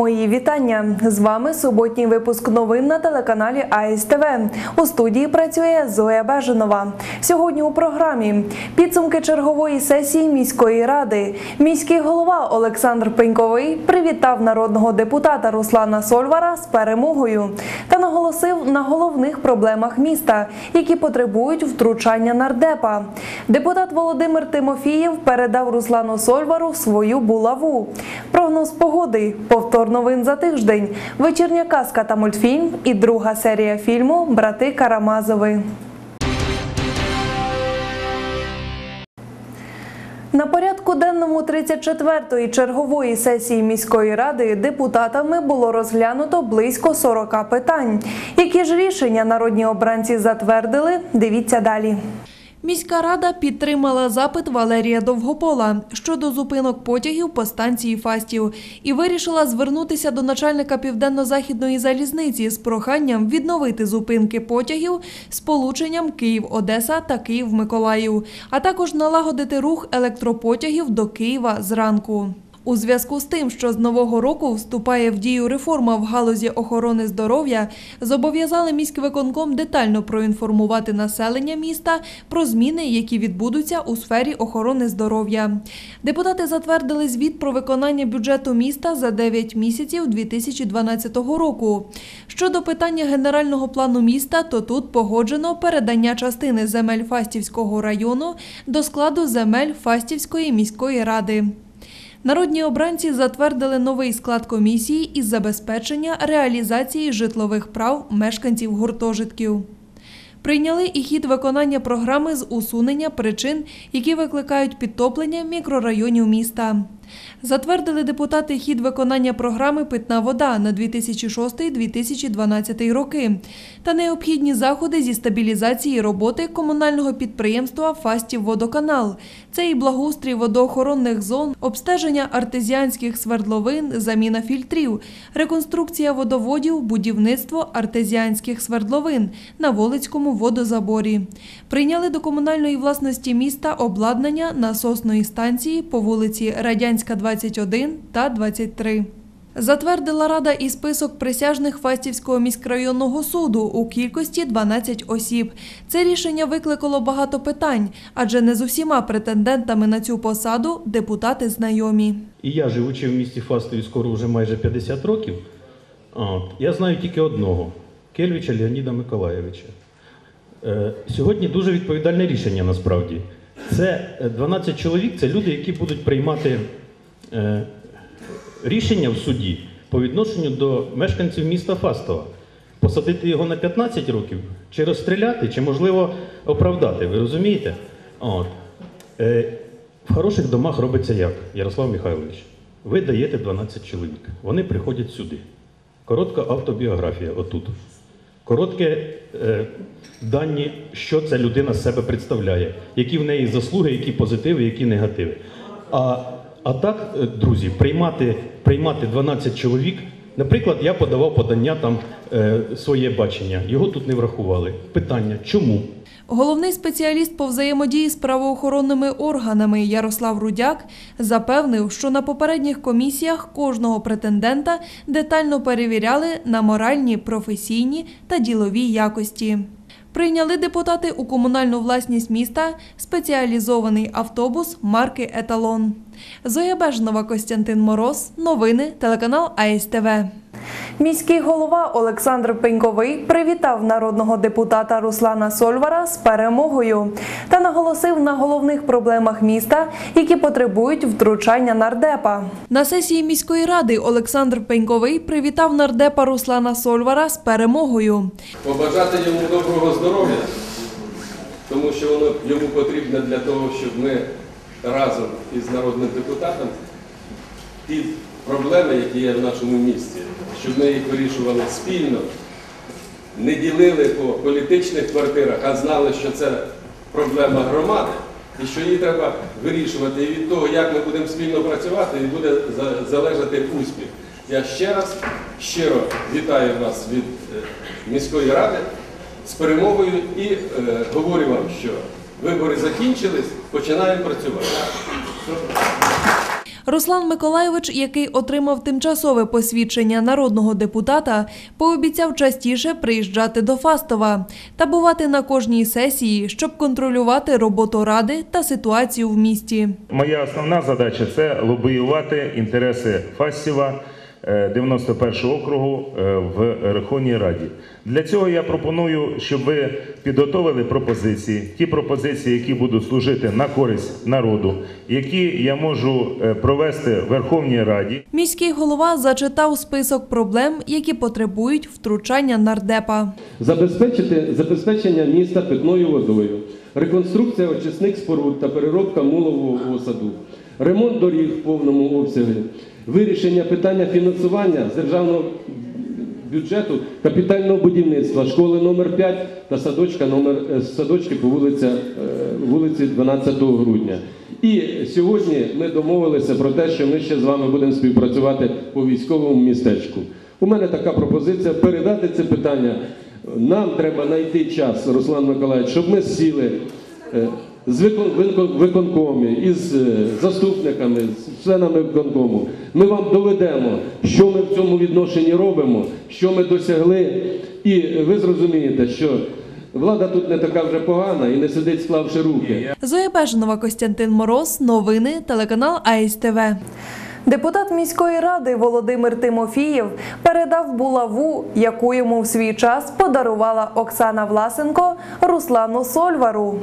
Мої вітання з вами суботній випуск новин на телеканалі АСТВ. У студії працює Зоя Беженова. Сьогодні у програмі підсумки чергової сесії міської ради. Міський голова Олександр Пеньковий привітав народного депутата Руслана Сольвара з перемогою та наголосив на головних проблемах міста, які потребують втручання нардепа. Депутат Володимир Тимофієв передав Руслану Сольвару свою булаву. Прогноз погоди, повтор новин за тиждень, вечірня казка та мультфільм і друга серія фільму Брати Карамазови. На порядку денному 34-ї чергової сесії міської ради депутатами було розглянуто близько 40 питань. Які ж рішення народні обранці затвердили? Дивіться далі. Міська рада підтримала запит Валерія Довгопола щодо зупинок потягів по станції Фастів і вирішила звернутися до начальника південно-західної залізниці з проханням відновити зупинки потягів з полученням Київ-Одеса та Київ-Миколаїв, а також налагодити рух електропотягів до Києва зранку. У зв'язку з тим, що з нового року вступає в дію реформа в галузі охорони здоров'я, зобов'язали міськвиконком детально проінформувати населення міста про зміни, які відбудуться у сфері охорони здоров'я. Депутати затвердили звіт про виконання бюджету міста за 9 місяців 2012 року. Щодо питання генерального плану міста, то тут погоджено передання частини земель Фастівського району до складу земель Фастівської міської ради. Народні обранці затвердили новий склад комісії із забезпечення реалізації житлових прав мешканців гуртожитків. Прийняли і хід виконання програми з усунення причин, які викликають підтоплення мікрорайонів міста. Затвердили депутати хід виконання програми Питна вода на 2006-2012 роки та необхідні заходи зі стабілізації роботи комунального підприємства Фастів Водоканал. Це і благоустрій водоохоронних зон, обстеження артезіанських свердловин, заміна фільтрів, реконструкція водоводів, будівництво артезіанських свердловин на Волицькому водозаборі. Прийняли до комунальної власності міста обладнання насосної станції по вулиці Радянська, 21 та 23. Затвердила рада і список присяжних Фастівського міськрайонного суду у кількості 12 осіб. Це рішення викликало багато питань, адже не з усіма претендентами на цю посаду депутати знайомі. І я, живучи в місті Фастові скоро вже майже 50 років, я знаю тільки одного Кельвича Леоніда Миколаєвича. Е, сьогодні дуже відповідальне рішення насправді. Це е, 12 чоловік, це люди, які будуть приймати е, рішення в суді по відношенню до мешканців міста Фастова. Посадити його на 15 років, чи розстріляти, чи, можливо, оправдати. Ви розумієте? От. Е, в хороших домах робиться як, Ярослав Михайлович. Ви даєте 12 чоловік. Вони приходять сюди. Коротка автобіографія отут. Коротке е, дані, що ця людина з себе представляє, які в неї заслуги, які позитиви, які негативи. А, а так, е, друзі, приймати, приймати 12 чоловік. Наприклад, я подавав подання там е, своє бачення. Його тут не врахували. Питання, чому? Головний спеціаліст по взаємодії з правоохоронними органами Ярослав Рудяк запевнив, що на попередніх комісіях кожного претендента детально перевіряли на моральні, професійні та ділові якості. Прийняли депутати у комунальну власність міста спеціалізований автобус марки Еталон. Зоя Бежнова, Костянтин Мороз. Новини телеканал АСТВ. Міський голова Олександр Пеньковий привітав народного депутата Руслана Сольвара з перемогою та наголосив на головних проблемах міста, які потребують втручання нардепа. На сесії міської ради Олександр Пеньковий привітав нардепа Руслана Сольвара з перемогою. побажати йому доброго здоров'я, тому що воно йому потрібно для того, щоб ми разом із народним депутатом ті проблеми, які є в нашому місті, щоб ми їх вирішували спільно, не ділили по політичних квартирах, а знали, що це проблема громади. І що її треба вирішувати. І від того, як ми будемо спільно працювати, і буде залежати успіх. Я ще раз щиро вітаю вас від е, міської ради з перемогою і е, говорю вам, що вибори закінчились, починаємо працювати. Руслан Миколайович, який отримав тимчасове посвідчення народного депутата, пообіцяв частіше приїжджати до Фастова та бувати на кожній сесії, щоб контролювати роботу ради та ситуацію в місті. Моя основна задача це лобіювати інтереси Фастєва е, 91 округу е, в Верховній Раді. Для цього я пропоную, щоб ви підготовили пропозиції, ті пропозиції, які будуть служити на користь народу, які я можу е, провести в Верховній Раді. Міський голова зачитав список проблем, які потребують втручання нардепа. Забезпечити забезпечення міста питною водою, реконструкція очисних споруд та переробка мулового саду, ремонт доріг в повному обсязі, вирішення питання фінансування з державного бюджету капітального будівництва школи номер 5 та садочка номер е, садочки по вулиці, е, вулиці 12 грудня. І сьогодні ми домовилися про те, що ми ще з вами будемо співпрацювати по військовому містечку. У мене така пропозиція передати це питання. Нам треба знайти час, Руслан Миколаївич, щоб ми сіли е, з викон- викон- виконкомі, із е, заступниками, з членами виконкому. Ми вам доведемо, що ми в цьому відношенні робимо, що ми досягли. І ви зрозумієте, що влада тут не така вже погана і не сидить, склавши руки. Зоя Бежанова, Костянтин Мороз. Новини. Телеканал АСТВ. Депутат міської ради Володимир Тимофієв передав булаву, яку йому в свій час подарувала Оксана Власенко Руслану Сольвару.